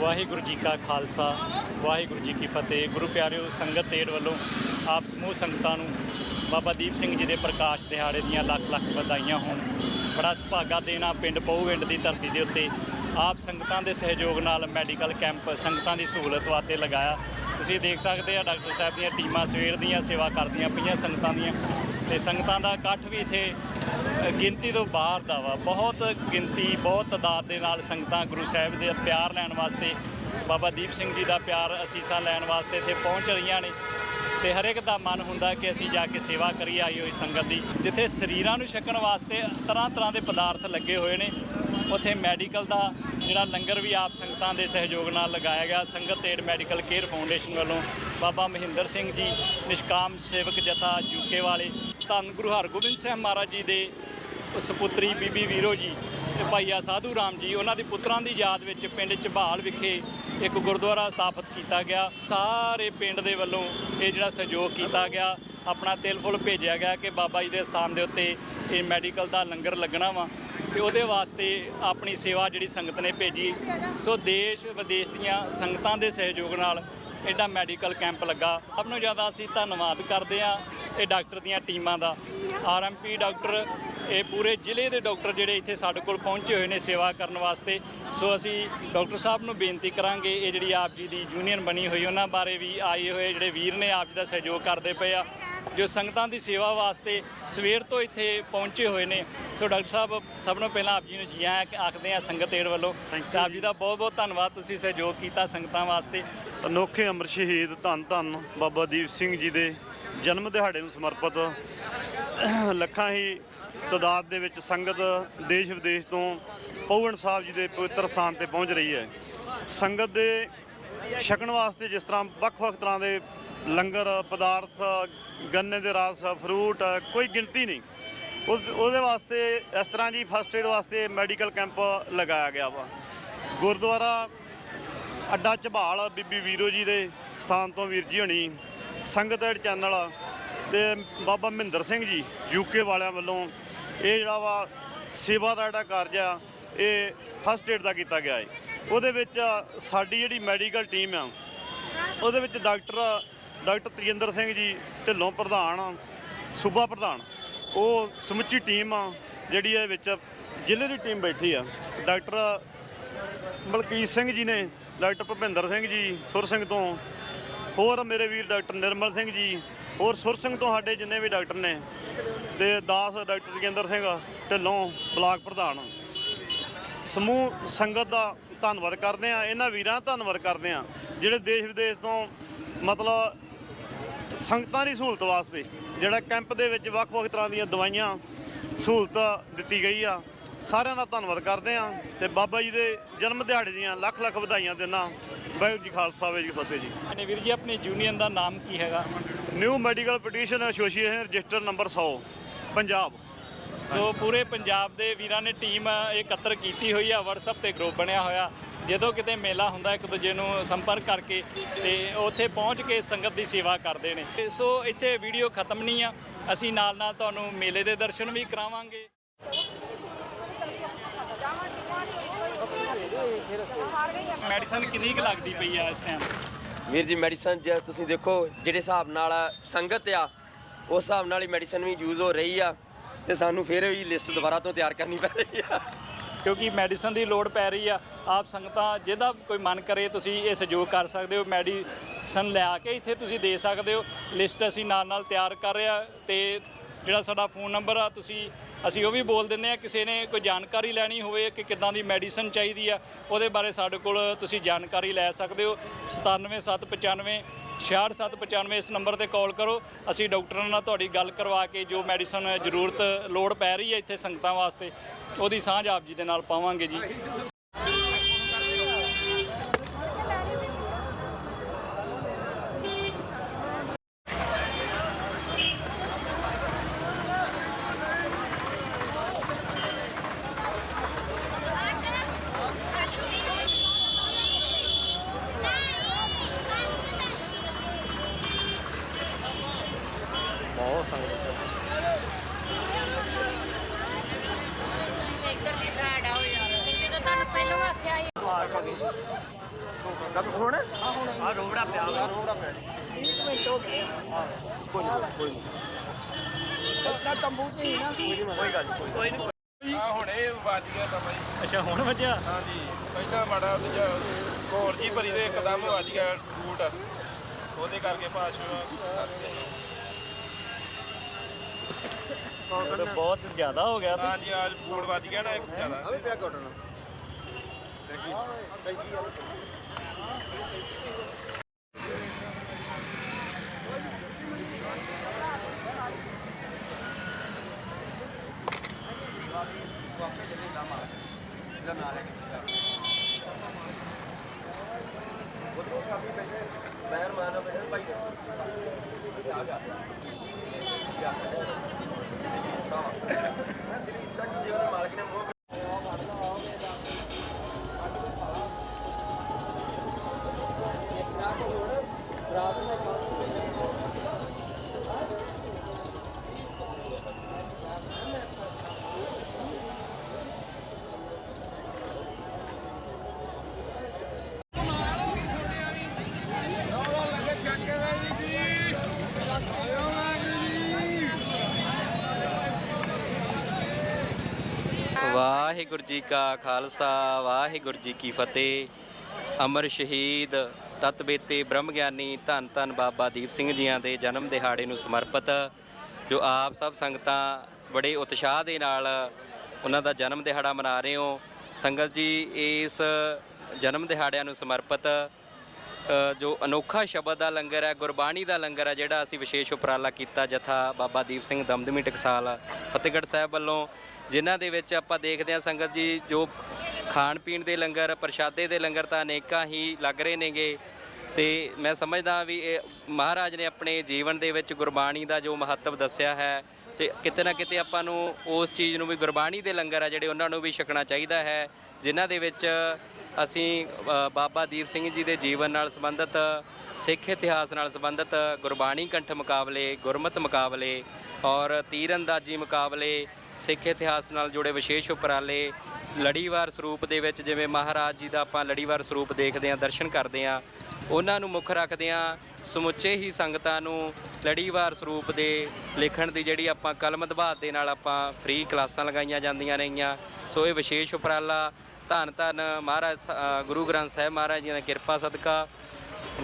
ਵਾਹਿਗੁਰੂ ਜੀ ਕਾ ਖਾਲਸਾ, ਵਾਹਿਗੁਰੂ ਜੀ ਕੀ ਫਤਿਹ। ਗੁਰੂ ਪਿਆਰਿਓ, ਸੰਗਤ ਤੇੜ ਵੱਲੋਂ ਆਪ ਸਮੂਹ ਸੰਗਤਾਂ ਨੂੰ ਬਾਬਾ ਦੀਪ ਸਿੰਘ ਜੀ ਦੇ ਪ੍ਰਕਾਸ਼ ਦਿਹਾੜੇ ਦੀਆਂ ਲੱਖ ਲੱਖ ਵਧਾਈਆਂ ਹੋਣ। ਬੜਾ ਸੁਭਾਗਾ ਦੇਣਾ ਪਿੰਡ ਪਹੂਵਿੰਡ ਦੀ ਧਰਤੀ ਦੇ ਉੱਤੇ ਆਪ ਸੰਗਤਾਂ ਦੇ ਸਹਿਯੋਗ ਨਾਲ ਮੈਡੀਕਲ ਕੈਂਪ ਸੰਗਤਾਂ ਦੀ ਸਹੂਲਤ ਵਾਸਤੇ ਲਗਾਇਆ। ਤੁਸੀਂ ਦੇਖ ਸਕਦੇ ਆ, ਡਾਕਟਰ ਸਾਹਿਬ ਦੀਆਂ ਟੀਮਾਂ ਸਵੇਰ ਦੀਆਂ ਸੇਵਾ ਕਰਦੀਆਂ ਪਈਆਂ ਸੰਗਤਾਂ ਦੀਆਂ ਤੇ ਸੰਗਤਾਂ ਦਾ ਇਕੱਠ ਵੀ ਇੱਥੇ ਗਿਣਤੀ ਤੋਂ ਬਾਹਰ ਦਾ ਵਾ। ਬਹੁਤ ਗਿਣਤੀ, ਬਹੁਤ ਤਾਦਾਦ ਦੇ ਨਾਲ ਸੰਗਤਾਂ ਗੁਰੂ ਸਾਹਿਬ ਦੇ ਪਿਆਰ ਲੈਣ ਵਾਸਤੇ, ਬਾਬਾ ਦੀਪ ਸਿੰਘ ਜੀ ਦਾ ਪਿਆਰ ਅਸੀਸਾਂ ਲੈਣ ਵਾਸਤੇ ਇੱਥੇ ਪਹੁੰਚ ਰਹੀਆਂ ਨੇ। ਤੇ ਹਰੇਕ ਦਾ ਮਨ ਹੁੰਦਾ ਕਿ ਅਸੀਂ ਜਾ ਕੇ ਸੇਵਾ ਕਰੀ ਆਈ ਹੋਈ ਸੰਗਤ ਦੀ। ਜਿੱਥੇ ਸਰੀਰਾਂ ਨੂੰ ਛਕਣ ਵਾਸਤੇ ਤਰ੍ਹਾਂ ਤਰ੍ਹਾਂ ਦੇ ਪਦਾਰਥ ਲੱਗੇ ਹੋਏ ਨੇ, ਉੱਥੇ ਮੈਡੀਕਲ ਦਾ ਜਿਹੜਾ ਲੰਗਰ ਵੀ ਆਪ ਸੰਗਤਾਂ ਦੇ ਸਹਿਯੋਗ ਨਾਲ ਲਗਾਇਆ ਗਿਆ। ਸੰਗਤ ਏਡ ਮੈਡੀਕਲ ਕੇਅਰ ਫਾਊਂਡੇਸ਼ਨ ਵੱਲੋਂ ਬਾਬਾ ਮਹਿੰਦਰ ਸਿੰਘ ਜੀ, ਨਿਸ਼ਕਾਮ ਸੇਵਕ ਜਥਾ ਯੂਕੇ ਵਾਲੇ ਧੰਨ ਗੁਰੂ ਹਰਗੋਬਿੰਦ ਸਾਹਿਬ ਮਹਾਰਾਜ ਜੀ ਦੇ ਸੁਪੁੱਤਰੀ ਬੀਬੀ ਵੀਰੋ ਜੀ ਤੇ ਭਾਈਆ ਸਾਧੂ ਰਾਮ ਜੀ, ਉਹਨਾਂ ਦੇ ਪੁੱਤਰਾਂ ਦੀ ਯਾਦ ਵਿੱਚ ਪਿੰਡ ਝਬਾਲ ਵਿਖੇ ਇੱਕ ਗੁਰਦੁਆਰਾ ਸਥਾਪਿਤ ਕੀਤਾ ਗਿਆ। ਸਾਰੇ ਪਿੰਡ ਦੇ ਵੱਲੋਂ ਇਹ ਜਿਹੜਾ ਸਹਿਯੋਗ ਕੀਤਾ ਗਿਆ, ਆਪਣਾ ਤਿਲ ਫੁੱਲ ਭੇਜਿਆ ਗਿਆ ਕਿ ਬਾਬਾ ਜੀ ਦੇ ਸਥਾਨ ਦੇ ਉੱਤੇ ਇਹ ਮੈਡੀਕਲ ਦਾ ਲੰਗਰ ਲੱਗਣਾ ਵਾ ਤੇ ਉਹਦੇ ਵਾਸਤੇ ਆਪਣੀ ਸੇਵਾ ਜਿਹੜੀ ਸੰਗਤ ਨੇ ਭੇਜੀ। ਸੋ ਦੇਸ਼ ਵਿਦੇਸ਼ ਦੀਆਂ ਸੰਗਤਾਂ ਦੇ ਸਹਿਯੋਗ ਨਾਲ ਐਡਾ ਮੈਡੀਕਲ ਕੈਂਪ ਲੱਗਾ। ਸਭ ਨੂੰ ਜ਼ਿਆਦਾ ਅਸੀਂ ਧੰਨਵਾਦ ਕਰਦੇ ਆ ਇਹ ਡਾਕਟਰ ਦੀਆਂ ਟੀਮਾਂ ਦਾ। ਆਰਐਮਪੀ ਡਾਕਟਰ ਇਹ ਪੂਰੇ ਜ਼ਿਲ੍ਹੇ ਦੇ ਡਾਕਟਰ ਜਿਹੜੇ ਇੱਥੇ ਸਾਡੇ ਕੋਲ ਪਹੁੰਚੇ ਹੋਏ ਨੇ ਸੇਵਾ ਕਰਨ ਵਾਸਤੇ। ਸੋ ਅਸੀਂ ਡਾਕਟਰ ਸਾਹਿਬ ਨੂੰ ਬੇਨਤੀ ਕਰਾਂਗੇ ਇਹ ਜਿਹੜੀ ਆਪ ਜੀ ਦੀ ਯੂਨੀਅਨ ਬਣੀ ਹੋਈ ਉਹਨਾਂ ਬਾਰੇ ਵੀ ਆਏ ਹੋਏ ਜਿਹੜੇ ਵੀਰ ਨੇ ਆਪ ਜੀ ਦਾ ਸਹਿਯੋਗ ਕਰਦੇ ਪਏ ਆ ਜੋ ਸੰਗਤਾਂ ਦੀ ਸੇਵਾ ਵਾਸਤੇ ਸਵੇਰ ਤੋਂ ਇੱਥੇ ਪਹੁੰਚੇ ਹੋਏ ਨੇ। ਸੋ ਡਾਕਟਰ ਸਾਹਿਬ ਸਭ ਨੂੰ ਪਹਿਲਾਂ ਆਪ ਜੀ ਨੂੰ ਜੀ ਆਇਆਂ ਆਖਦੇ ਆ ਸੰਗਤ ਏਡ ਵੱਲੋਂ। ਤੇ ਆਪ ਜੀ ਦਾ ਬਹੁਤ ਬਹੁਤ ਧੰਨਵਾਦ ਤੁਸੀਂ ਸਹਿਯੋਗ ਕੀਤਾ ਸੰਗਤਾਂ ਵਾਸਤੇ। ਅਨੋਖੇ ਅਮਰ ਸ਼ਹੀਦ ਧੰਨ ਧੰਨ ਬਾਬਾ ਦੀਪ ਸਿੰਘ ਜੀ ਦੇ ਜਨਮ ਦਿਹਾੜੇ ਨੂੰ ਸਮਰਪਿਤ ਲੱਖਾਂ ਹੀ ਤਦਾਦ ਦੇ ਵਿੱਚ ਸੰਗਤ ਦੇਸ਼ ਵਿਦੇਸ਼ ਤੋਂ ਪੌਵਨ ਸਾਹਿਬ ਜੀ ਦੇ ਪਵਿੱਤਰ ਸਥਾਨ ਤੇ ਪਹੁੰਚ ਰਹੀ ਹੈ। ਸੰਗਤ ਦੇ ਛਕਣ ਵਾਸਤੇ ਜਿਸ ਤਰ੍ਹਾਂ ਵੱਖ-ਵੱਖ ਤਰ੍ਹਾਂ ਦੇ ਲੰਗਰ, ਪਦਾਰਥ, ਗੰਨੇ ਦੇ ਰਸ ਫਰੂਟ ਕੋਈ ਗਿਣਤੀ ਨਹੀਂ। ਉਸ- ਉਹਦੇ ਵਾਸਤੇ ਇਸ ਤਰ੍ਹਾਂ ਜੀ ਫਸਟ ਏਡ ਵਾਸਤੇ ਮੈਡੀਕਲ ਕੈਂਪ ਲਗਾਇਆ ਗਿਆ ਵਾ। ਗੁਰਦੁਆਰਾ ਅੱਡਾ ਝਬਾਲ ਬੀਬੀ ਵੀਰੋ ਜੀ ਦੇ ਸਥਾਨ ਤੋਂ ਵੀਰ ਜੀ ਹੋਣੀ, ਸੰਗਤ ਐਡ ਚੈਨਲ ਤੇ ਬਾਬਾ ਮਹਿੰਦਰ ਸਿੰਘ ਜੀ ਯੂਕੇ ਵਾਲਿਆਂ ਵੱਲੋਂ ਇਹ ਜਿਹੜਾ ਵਾ ਸੇਵਾ ਦਾ ਜਿਹੜਾ ਕਾਰਜ ਆ, ਇਹ ਫਸਟ ਏਡ ਦਾ ਕੀਤਾ ਗਿਆ ਹੈ ਉਹਦੇ ਵਿੱਚ ਸਾਡੀ ਜਿਹੜੀ ਮੈਡੀਕਲ ਟੀਮ ਆ, ਉਹਦੇ ਵਿੱਚ ਡਾਕਟਰ ਡਾਕਟਰ ਤਜਿੰਦਰ ਸਿੰਘ ਜੀ, ਢਿੱਲੋਂ ਪ੍ਰਧਾਨ, ਸੂਬਾ ਪ੍ਰਧਾਨ, ਉਹ ਸਮੁੱਚੀ ਟੀਮ ਆ, ਜਿਹੜੀ ਇਹ ਵਿੱਚ ਜ਼ਿਲ੍ਹੇ ਦੀ ਟੀਮ ਬੈਠੀ ਆ। ਡਾਕਟਰ ਮਲਕੀਤ ਸਿੰਘ ਜੀ ਨੇ ਡਾਕਟਰ ਭੁਪਿੰਦਰ ਸਿੰਘ ਜੀ, ਸੁਰ ਸਿੰਘ ਤੋਂ, ਹੋਰ ਮੇਰੇ ਵੀਰ ਡਾਕਟਰ ਨਿਰਮਲ ਸਿੰਘ ਜੀ ਹੋਰ ਸੁਰ ਸਿੰਘ ਤੋਂ ਸਾਡੇ ਜਿੰਨੇ ਵੀ ਡਾਕਟਰ ਨੇ ਤੇ ਦਾਸ ਡਾਕਟਰ ਜੋਗਿੰਦਰ ਸਿੰਘ ਢਿੱਲੋਂ ਬਲਾਕ ਪ੍ਰਧਾਨ। ਸਮੂਹ ਸੰਗਤ ਦਾ ਧੰਨਵਾਦ ਕਰਦੇ ਆ ਇਹਨਾਂ ਵੀਰਾਂ ਦਾ ਧੰਨਵਾਦ ਕਰਦੇ ਆ ਜਿਹੜੇ ਦੇਸ਼ ਵਿਦੇਸ਼ ਤੋਂ ਮਤਲਬ ਸੰਗਤਾਂ ਦੀ ਸਹੂਲਤ ਵਾਸਤੇ ਜਿਹੜਾ ਕੈਂਪ ਦੇ ਵਿੱਚ ਵੱਖ-ਵੱਖ ਤਰ੍ਹਾਂ ਦੀਆਂ ਦਵਾਈਆਂ ਸਹੂਲਤ ਦਿੱਤੀ ਗਈ ਆ, ਸਾਰਿਆਂ ਦਾ ਧੰਨਵਾਦ ਕਰਦੇ ਆ ਤੇ ਬਾਬਾ ਜੀ ਦੇ ਜਨਮ ਦਿਹਾੜੇ ਦੀਆਂ ਲੱਖ ਲੱਖ ਵਧਾਈਆਂ ਦਿੰਦਾ। ਵਾਹਿਗੁਰੂ ਜੀ ਖਾਲਸਾ ਵਾਹਿਗੁਰੂ ਜੀ ਫਤਿਹ ਜੀ। ਨੇ ਵੀਰ ਜੀ ਆਪਣੀ ਯੂਨੀਅਨ ਦਾ ਨਾਮ ਕੀ ਹੈਗਾ? New medical petition association register number 100 Punjab. So ਪੂਰੇ ਪੰਜਾਬ ਦੇ ਵੀਰਾਂ ਨੇ ਟੀਮ ਇਕੱਤਰ ਕੀਤੀ ਹੋਈ ਆ WhatsApp ਤੇ ਗਰੁੱਪ ਬਣਿਆ ਹੋਇਆ। ਜਦੋਂ ਕਿਤੇ ਮੇਲਾ ਹੁੰਦਾ ਇੱਕ ਦੂਜੇ ਨੂੰ ਸੰਪਰਕ ਕਰਕੇ ਤੇ ਉੱਥੇ ਪਹੁੰਚ ਕੇ ਸੰਗਤ ਦੀ ਸੇਵਾ ਕਰਦੇ ਨੇ। ਤੇ ਸੋ ਇੱਥੇ ਵੀਡੀਓ ਖਤਮ ਨਹੀਂ ਆ। ਅਸੀਂ ਨਾਲ ਨਾਲ ਤੁਹਾਨੂੰ ਮੇਲੇ ਦੇ ਦਰਸ਼ਨ ਵੀ ਕਰਾਵਾਂਗੇ। ਮੈਡੀਸਨ ਕਿੰਨੀ ਕੁ ਲੱਗਦੀ ਪਈ ਆ ਇਸ ਟਾਈਮ ਵੀਰ ਜੀ ਮੈਡੀਸਨ ਜੇ ਤੁਸੀਂ ਦੇਖੋ ਜਿਹੜੇ ਹਿਸਾਬ ਨਾਲ ਸੰਗਤ ਆ ਉਸ ਹਿਸਾਬ ਨਾਲ ਹੀ ਮੈਡੀਸਨ ਵੀ ਯੂਜ਼ ਹੋ ਰਹੀ ਆ ਤੇ ਸਾਨੂੰ ਫਿਰ ਵੀ ਲਿਸਟ ਦੁਬਾਰਾ ਤੋਂ ਤਿਆਰ ਕਰਨੀ ਪੈ ਰਹੀ ਆ। ਕਿਉਂਕਿ ਮੈਡੀਸਨ ਦੀ ਲੋੜ ਪੈ ਰਹੀ ਆ ਆਪ ਸੰਗਤਾਂ ਜਿਹਦਾ ਕੋਈ ਮਨ ਕਰੇ ਤੁਸੀਂ ਇਹ ਸਹਿਯੋਗ ਕਰ ਸਕਦੇ ਹੋ ਮੈਡੀਸਨ ਲਿਆ ਕੇ ਇੱਥੇ ਤੁਸੀਂ ਦੇ ਸਕਦੇ ਹੋ। ਲਿਸਟ ਅਸੀਂ ਨਾਲ ਨਾਲ ਤਿਆਰ ਕਰ ਰਿਹਾ ਤੇ ਜਿਹੜਾ ਸਾਡਾ ਫੋਨ ਨੰਬਰ ਆ ਤੁਸੀਂ ਅਸੀਂ ਉਹ ਵੀ ਬੋਲ ਦਿੰਨੇ ਆ ਕਿਸੇ ਨੇ ਕੋਈ ਜਾਣਕਾਰੀ ਲੈਣੀ ਹੋਵੇ ਕਿ ਕਿੱਦਾਂ ਦੀ ਮੈਡੀਸਨ ਚਾਹੀਦੀ ਆ, ਉਹਦੇ ਬਾਰੇ ਸਾਡੇ ਕੋਲ ਤੁਸੀਂ ਜਾਣਕਾਰੀ ਲੈ ਸਕਦੇ ਹੋ। 97795 6795 ਇਸ ਨੰਬਰ ਤੇ ਕਾਲ ਕਰੋ। ਅਸੀਂ ਡਾਕਟਰਾਂ ਨਾਲ ਤੁਹਾਡੀ ਗੱਲ ਕਰਵਾ ਕੇ ਜੋ ਮੈਡੀਸਨ ਜ਼ਰੂਰਤ, ਲੋੜ ਪੈ ਰਹੀ ਹੈ ਇੱਥੇ ਸੰਗਤਾਂ ਵਾਸਤੇ, ਉਹਦੀ ਸਾਂਝ ਆਪ ਜੀ ਦੇ ਨਾਲ ਪਾਵਾਂਗੇ ਜੀ ਬਹੁਤ ਸੰਗਤ ਇੱਧਰਲੀ ਸਾਈਡ ਆਓ ਯਾਰ ਜਦੋਂ ਤੁਹਾਨੂੰ ਪਹਿਲਾਂ ਆਖਿਆ ਸੀ ਕਦ ਹੁਣ ਆ ਰੋਬੜਾ ਪਿਆ ਵਾ। ਕੋਈ ਗੱਲ ਨਹੀਂ ਕੋਈ ਨਹੀਂ। ਆ ਹੁਣੇ ਵੱਜ ਗਿਆ ਬਾਬਾ ਜੀ ਅੱਛਾ ਹੁਣ ਵੱਜਿਆ? ਹਾਂਜੀ ਪਹਿਲਾਂ ਮਾੜਾ ਦੂਜਾ ਘੋਲ ਜੀ ਭਰੀ ਦੇ ਇੱਕਦਮ ਵੱਜ ਗਿਆ ਬੂਟ ਉਹਦੇ ਕਰਕੇ ਪਾਸ਼ਵਾ ਤੇ ਬਹੁਤ ਜ਼ਿਆਦਾ ਹੋ ਗਿਆ ਤੇ। ਹਾਂਜੀ ਅੱਜ ਬੂਟ ਵੱਜ ਗਿਆ ਨਾ ਇੱਕ ਜ਼ਿਆਦਾ। ਅਵੇ ਪਿਆ ਪੈਣਾ ਭਾਈ ਆ ਜਾ ਜਾ ਸਾਵਾ ਮੈਂ ਮਾਲਕ ਨੇ ਮੂੰਹ ਵਾਹਿਗੁਰੂ ਜੀ ਕਾ ਖਾਲਸਾ, ਵਾਹਿਗੁਰੂ ਜੀ ਕੀ ਫਤਿਹ। ਅਮਰ ਸ਼ਹੀਦ ਤਤਬੇਤੇ ਬ੍ਰਹਮ ਗਿਆਨੀ ਧੰਨ ਧੰਨ ਬਾਬਾ ਦੀਪ ਸਿੰਘ ਜੀਆਂ ਦੇ ਜਨਮ ਦਿਹਾੜੇ ਨੂੰ ਸਮਰਪਿਤ, ਜੋ ਆਪ ਸਭ ਸੰਗਤਾਂ ਬੜੇ ਉਤਸ਼ਾਹ ਦੇ ਨਾਲ ਉਹਨਾਂ ਦਾ ਜਨਮ ਦਿਹਾੜਾ ਮਨਾ ਰਹੇ ਹੋ। ਸੰਗਤ ਜੀ, ਇਸ ਜਨਮ ਦਿਹਾੜਿਆਂ ਨੂੰ ਸਮਰਪਿਤ ਜੋ ਅਨੋਖਾ ਸ਼ਬਦ ਦਾ ਲੰਗਰ ਹੈ, ਗੁਰਬਾਣੀ ਦਾ ਲੰਗਰ ਹੈ, ਜਿਹੜਾ ਅਸੀਂ ਵਿਸ਼ੇਸ਼ ਉਪਰਾਲਾ ਕੀਤਾ, ਜਥਾ ਬਾਬਾ ਦੀਪ ਸਿੰਘ ਦਮਦਮੀ ਟਕਸਾਲ, ਫਤਿਹਗੜ੍ਹ ਸਾਹਿਬ ਵੱਲੋਂ। ਜਿਨ੍ਹਾਂ ਦੇ ਵਿੱਚ ਆਪਾਂ ਦੇਖਦੇ ਹਾਂ ਸੰਗਤ ਜੀ, ਜੋ ਖਾਣ ਪੀਣ ਦੇ ਲੰਗਰ, ਪ੍ਰਸ਼ਾਦੇ ਦੇ ਲੰਗਰ ਤਾਂ ਅਨੇਕਾਂ ਹੀ ਲੱਗ ਰਹੇ ਨੇਗੇ। ਤੇ ਮੈਂ ਸਮਝਦਾ ਵੀ ਇਹ ਮਹਾਰਾਜ ਨੇ ਆਪਣੇ ਜੀਵਨ ਦੇ ਵਿੱਚ ਗੁਰਬਾਣੀ ਦਾ ਜੋ ਮਹੱਤਵ ਦੱਸਿਆ ਹੈ ਤੇ ਕਿਤੇ ਨਾ ਕਿਤੇ ਆਪਾਂ ਨੂੰ ਉਸ ਚੀਜ਼ ਨੂੰ ਵੀ ਗੁਰਬਾਣੀ ਦੇ ਲੰਗਰ ਆ ਜਿਹੜੇ ਉਹਨਾਂ ਨੂੰ ਵੀ ਛਕਣਾ ਚਾਹੀਦਾ ਹੈ, ਜਿਨ੍ਹਾਂ ਦੇ ਵਿੱਚ ਅਸੀਂ ਬਾਬਾ ਦੀਪ ਸਿੰਘ ਜੀ ਦੇ ਜੀਵਨ ਨਾਲ ਸੰਬੰਧਿਤ, ਸਿੱਖ ਇਤਿਹਾਸ ਨਾਲ ਸੰਬੰਧਿਤ ਗੁਰਬਾਣੀ ਕੰਠ ਮੁਕਾਬਲੇ, ਗੁਰਮਤ ਮੁਕਾਬਲੇ ਔਰ ਤੀਰਅੰਦਾਜ਼ੀ ਮੁਕਾਬਲੇ ਸਿੱਖ ਇਤਿਹਾਸ ਨਾਲ ਜੁੜੇ ਵਿਸ਼ੇਸ਼ ਉਪਰਾਲੇ ਲੜੀਵਾਰ ਸਰੂਪ ਦੇ ਵਿੱਚ ਜਿਵੇਂ ਮਹਾਰਾਜ ਜੀ ਦਾ ਆਪਾਂ ਲੜੀਵਾਰ ਸਰੂਪ ਦੇਖਦੇ ਹਾਂ, ਦਰਸ਼ਨ ਕਰਦੇ ਹਾਂ, ਉਹਨਾਂ ਨੂੰ ਮੁੱਖ ਰੱਖਦਿਆਂ ਸਮੁੱਚੇ ਹੀ ਸੰਗਤਾਂ ਨੂੰ ਲੜੀਵਾਰ ਸਰੂਪ ਦੇ ਲਿਖਣ ਦੀ ਜਿਹੜੀ ਆਪਾਂ ਕਲਮ ਦਬਾਤ ਦੇ ਨਾਲ ਆਪਾਂ ਫ੍ਰੀ ਕਲਾਸਾਂ ਲਗਾਈਆਂ ਜਾਂਦੀਆਂ ਰਹੀਆਂ। ਸੋ ਇਹ ਵਿਸ਼ੇਸ਼ ਉਪਰਾਲਾ, ਧੰਨ ਧੰਨ ਮਹਾਰਾਜ ਗੁਰੂ ਗ੍ਰੰਥ ਸਾਹਿਬ ਮਹਾਰਾਜ ਜੀ ਦੀ ਕਿਰਪਾ ਸਦਕਾ,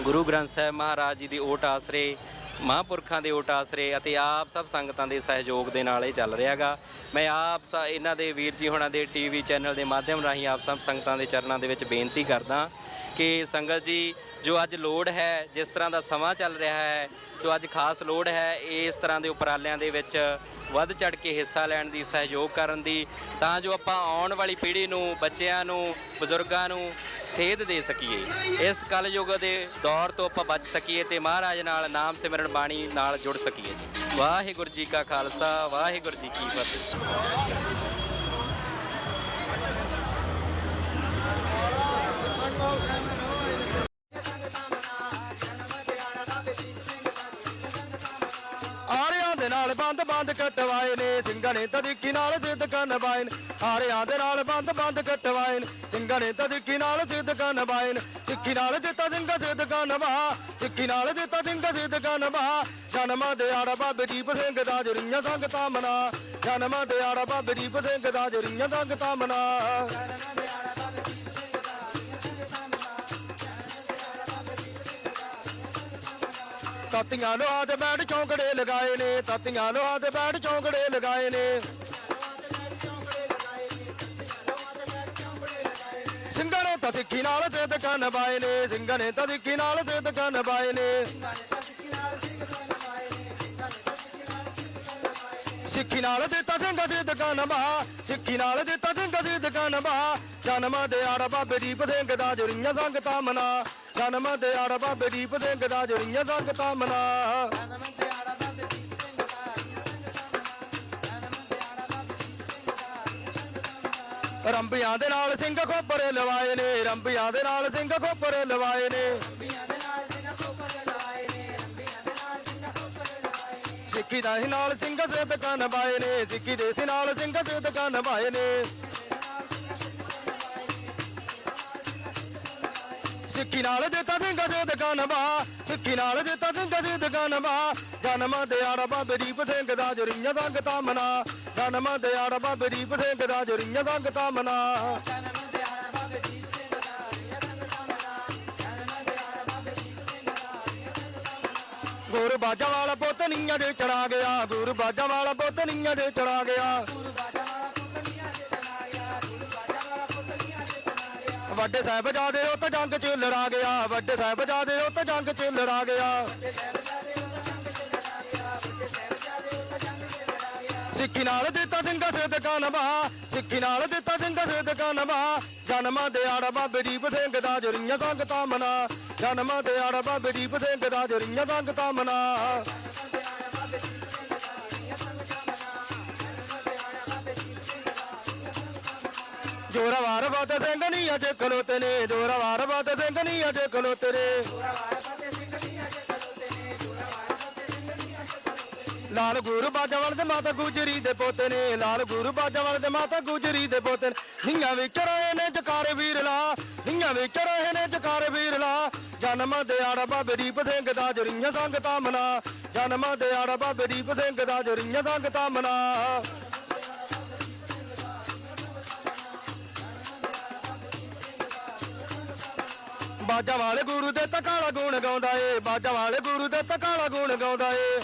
ਗੁਰੂ ਗ੍ਰੰਥ ਸਾਹਿਬ ਮਹਾਰਾਜ ਜੀ ਦੀ ਓਟ ਆਸਰੇ ਮਹਾਂਪੁਰਖਾਂ ਦੇ ਓਟ ਆਸਰੇ ਅਤੇ ਆਪ ਸਭ ਸੰਗਤਾਂ ਦੇ ਸਹਿਯੋਗ ਦੇ ਨਾਲ ਇਹ ਚੱਲ ਰਿਹਾਗਾ। ਮੈਂ ਆਪ ਸ- ਇਹਨਾਂ ਦੇ ਵੀਰ ਜੀ ਹੋਣਾ ਦੇ ਟੀਵੀ ਚੈਨਲ ਦੇ ਮਾਧਿਅਮ ਰਾਹੀਂ ਆਪ ਸਭ ਸੰਗਤਾਂ ਦੇ ਚਰਨਾਂ ਦੇ ਵਿੱਚ ਬੇਨਤੀ ਕਰਦਾ ਕਿ ਸੰਗਤ ਜੀ, ਜੋ ਅੱਜ ਲੋੜ ਹੈ, ਜਿਸ ਤਰ੍ਹਾਂ ਦਾ ਸਮਾਂ ਚੱਲ ਰਿਹਾ ਹੈ, ਜੋ ਅੱਜ ਖਾਸ ਲੋੜ ਹੈ, ਇਸ ਤਰ੍ਹਾਂ ਦੇ ਉਪਰਾਲਿਆਂ ਦੇ ਵਿੱਚ ਵੱਧ ਚੜ ਕੇ ਹਿੱਸਾ ਲੈਣ ਦੀ, ਸਹਿਯੋਗ ਕਰਨ ਦੀ, ਤਾਂ ਜੋ ਆਪਾਂ ਆਉਣ ਵਾਲੀ ਪੀੜ੍ਹੀ ਨੂੰ, ਬੱਚਿਆਂ ਨੂੰ, ਬਜ਼ੁਰਗਾਂ ਨੂੰ ਸੇਧ ਦੇ ਸਕੀਏ। ਇਸ ਕਲਯੁਗ ਦੇ ਦੌਰ ਤੋਂ ਆਪਾਂ ਬਚ ਸਕੀਏ ਤੇ ਮਹਾਰਾਜ ਨਾਲ ਨਾਮ ਸਿਮਰਨ ਬਾਣੀ ਨਾਲ ਜੁੜ ਸਕੀਏ। ਵਾਹਿਗੁਰੂ ਜੀ ਕਾ ਖਾਲਸਾ, ਵਾਹਿਗੁਰੂ ਜੀ ਕੀ ਫਤਿਹ। ਬੰਦ ਬੰਦ ਕਟਵਾਏ ਨੇ, ਸਿੰਘਾਂ ਨੇ ਤਦਕੀ ਨਾਲ ਜਿੱਦ ਕਨਵਾਏ ਨੇ। ਆਰਿਆਂ ਦੇ ਨਾਲ ਬੰਦ ਬੰਦ ਕਟਵਾਏ ਨੇ, ਸਿੰਘਾਂ ਨੇ ਤਦਕੀ ਨਾਲ ਜਿੱਦ ਕਨਵਾਏ ਨੇ। ਸਿੱਖੀ ਨਾਲ ਦਿੱਤਾ ਸਿੰਘ ਜਿੱਦ ਕਨਵਾ ਸਿੱਖੀ ਨਾਲ ਦਿੱਤਾ ਸਿੰਘ ਜਿੱਦ ਕਨਵਾ ਜਨਮ ਦਿਹਾੜਾ ਬਾਬੇ ਦੀਪ ਸਿੰਘ ਦਾ ਜਰੀਆਂ ਸੰਗਤਾਂ ਮਨਾ ਜਨਮ ਦਿਹਾੜਾ ਬਾਬੇ ਦੀਪ ਸਿੰਘ ਦਾ ਜਰੀਆਂ ਸੰਗਤਾਂ ਮਨਾ ਤਾਤੀਆਂ ਲੋਹਾ ਦੇ ਬੈਠ ਚੌਂਕੜੇ ਲਗਾਏ ਨੇ, ਤਾਤੀਆਂ ਲੋਹਾ ਦੇ ਬੈਠ ਚੌਂਕੜੇ ਲਗਾਏ ਨੇ। ਸਿੰਘਾਂ ਨੇ ਤਾਂ ਸਿੱਖੀ ਨਾਲ ਤੇ ਦੁਕਾਨ ਬਾਏ ਨੇ, ਸਿੰਘਾਂ ਨੇ ਤਾਂ ਸਿੱਖੀ ਨਾਲ ਤੇ ਦੁਕਾਨ ਬਾਏ ਨੇ। ਸਿੱਖੀ ਨਾਲ ਦਿੱਤਾ ਸਿੰਘ ਦੀ ਦੁਕਾਨ ਬਾ ਸਿੱਖੀ ਨਾਲ ਦਿੱਤਾ ਸਿੰਘ ਦੀ ਦੁਕਾਨ ਬਾ ਜਨਮ ਦਿਹਾੜਾ ਬਾਬੇ ਦੀਪ ਸਿੰਘ ਦਾ, ਜੁੜੀਆਂ ਸੰਗਤਾਂ ਮਨਾ। ਜਨਮ ਦਿਹਾੜਾ ਬਾਬੇ ਦੀਪ ਸਿੰਘ ਦਾ ਜੁੜੀਆਂ ਸੰਗਤਾਂ ਮਨਾ। ਰੰਬੀਆਂ ਦੇ ਨਾਲ ਸਿੰਘ ਖੋਪਰੇ ਲਵਾਏ ਨੇ, ਰੰਬੀਆਂ ਦੇ ਨਾਲ ਸਿੰਘ ਖੋਪਰੇ ਲਵਾਏ ਨੇ। ਸਿੱਖੀ ਦਾ ਹੀ ਨਾਲ ਸਿੰਘ ਸੇ ਦੁਕਾਨ ਬਾਏ ਨੇ, ਸਿੱਖੀ ਦੇ ਸੀ ਨਾਲ ਸਿੰਘ ਸੇ ਦੁਕਾਨ ਬਾਏ ਨੇ। ਸਿੱਖੀ ਨਾਲ ਦਿੱਤਾ ਸਿੰਘਾਂ ਦੇ ਦੁਕਾਨਵਾ ਸਿੱਖੀ ਨਾਲ ਦਿੱਤਾ ਸਿੰਘਾਂ ਦੇ ਦੁਕਾਨਵਾ ਜਨਮ ਦਿਹਾੜਾ ਬਾਬੇ ਦੀਪ ਸਿੰਘ ਦਾ ਜਰੀਆਂ ਸੰਗ ਤਾਮਨਾ। ਜਨਮ ਦਿਹਾੜਾ ਬਾਬੇ ਦੀਪ ਸਿੰਘ ਦਾ ਜਰੀਆਂ ਸੰਗ ਤਾਮਨਾ। ਗੁਰ ਬਾਜਾ ਵਾਲਾ ਪੁੱਤ ਨੀਆਂ ਦੇ ਚੜਾ ਗਿਆ, ਗੁਰ ਬਾਜਾ ਵਾਲਾ ਪੁੱਤ ਨੀਆਂ ਦੇ ਚੜਾ ਗਿਆ। ਵੱਡੇ ਸਾਹਿਬਜ਼ਾਦੇ ਉਹ ਤਾਂ ਜੰਗ ਚ ਲੜਾ ਗਿਆ। ਵੱਡੇ ਸਾਹਿਬਜ਼ਾਦੇ ਉਹ ਤਾਂ ਜੰਗ ਚ ਲੜਾ ਗਿਆ। ਸਿੱਖੀ ਨਾਲ ਦਿੱਤਾ ਸਿੰਘਾਂ ਸੇ ਨਵਾ ਸਿੱਖੀ ਨਾਲ ਦਿੱਤਾ ਸਿੰਘਾਂ ਸੇ ਦੁਕਾਨਵਾ ਜਨਮ ਦਿਹਾੜਾ ਬਾਬੇ ਦੀਪ ਸਿੰਘ ਦਾ ਜਰੀਆਂ ਸੰਗ ਤਾਮਨਾ। ਜਨਮ ਦਿਹਾੜਾ ਬਾਬੇ ਦੀਪ ਸਿੰਘ ਦਾ ਜਰੀਆਂ ਸੰਗ ਤਾਮਨਾ। ਜੋਰਾਵਾਰ ਬਾਤ ਸਿੰਘ ਨਹੀਂ ਅਜੇ ਖਲੋਤੇ ਨੇ। ਜੋਰਾਵਾਰ ਬਾਤ ਸਿੰਘ ਨਹੀਂ ਅਜੇ ਖਲੋਤੇ ਨੇ। ਲਾਲ ਗੁਰੂ ਬਾਜਾਵਲ ਦੇ ਮਾਤਾ ਗੁਜਰੀ ਦੇ ਪੋਤੇ ਨੇ। ਲਾਲ ਗੁਰੂ ਬਾਜਾਵਲ ਦੇ ਮਾਤਾ ਗੁਜਰੀ ਦੇ ਪੋਤੇ ਨੇ। ਨੀਆਂ ਵਿੱਚ ਰਹੇ ਨੇ ਜਕਾਰੇ ਵੀਰਲਾ। ਨੀਆਂ ਵਿੱਚ ਰਹੇ ਨੇ ਜਕਾਰੇ ਵੀਰਲਾ। ਜਨਮ ਦਿਹਾੜਾ ਬਾਬੇ ਦੀਪ ਸਿੰਘ ਦਾ ਜਰੀਆਂ ਸੰਗ ਤਾਮਨਾ। ਜਨਮ ਦਿਹਾੜਾ ਬਾਬੇ ਦੀਪ ਸਿੰਘ ਦਾ ਜਰੀਆਂ ਸੰਗ ਤਾਮਨਾ। ਬਾਜਾ ਵਾਲੇ ਗੁਰੂ ਦੇ ਤਕਾਲਾ ਗੁਣ ਗਾਉਂਦਾ ਏ, ਬਾਜਾ ਵਾਲੇ ਗੁਰੂ ਦੇ ਤਕਾਲਾ ਗੁਣ ਗਾਉਂਦਾ ਏ।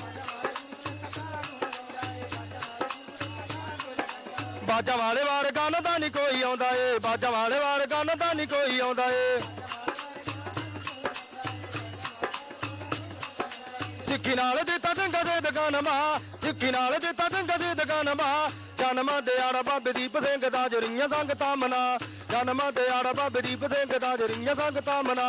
ਬਾਜਾ ਵਾਲੇ ਵਾਰ ਗਾਣਾ ਦਾ ਨਹੀਂ ਕੋਈ ਆਉਂਦਾ ਏ, ਬਾਜਾ ਵਾਲੇ ਵਾਰ ਗਾਣਾ ਦਾ ਨਹੀਂ ਕੋਈ ਆਉਂਦਾ ਏ। ਸਿੱਖੀ ਨਾਲ ਦਿੱਤਾ ਸਿੰਘਾਂ ਦੇ ਦੁਕਾਨਵਾ ਸਿੱਖੀ ਨਾਲ ਦਿੱਤਾ ਸਿੰਘਾਂ ਦੇ ਦੁਕਾਨਵਾ ਜਨਮ ਦਿਹਾੜਾ ਬਾਬੇ ਦੀਪ ਸਿੰਘ ਦਾ ਜਰੀਆਂ ਸੰਗ ਤਾਮਨਾ ਜਨਮ ਦਿਹਾੜਾ ਬਾਬੇ ਦੀਪ ਸਿੰਘ ਦਾ ਜਰੀਆਂ ਸੰਗ ਤਾਮਨਾ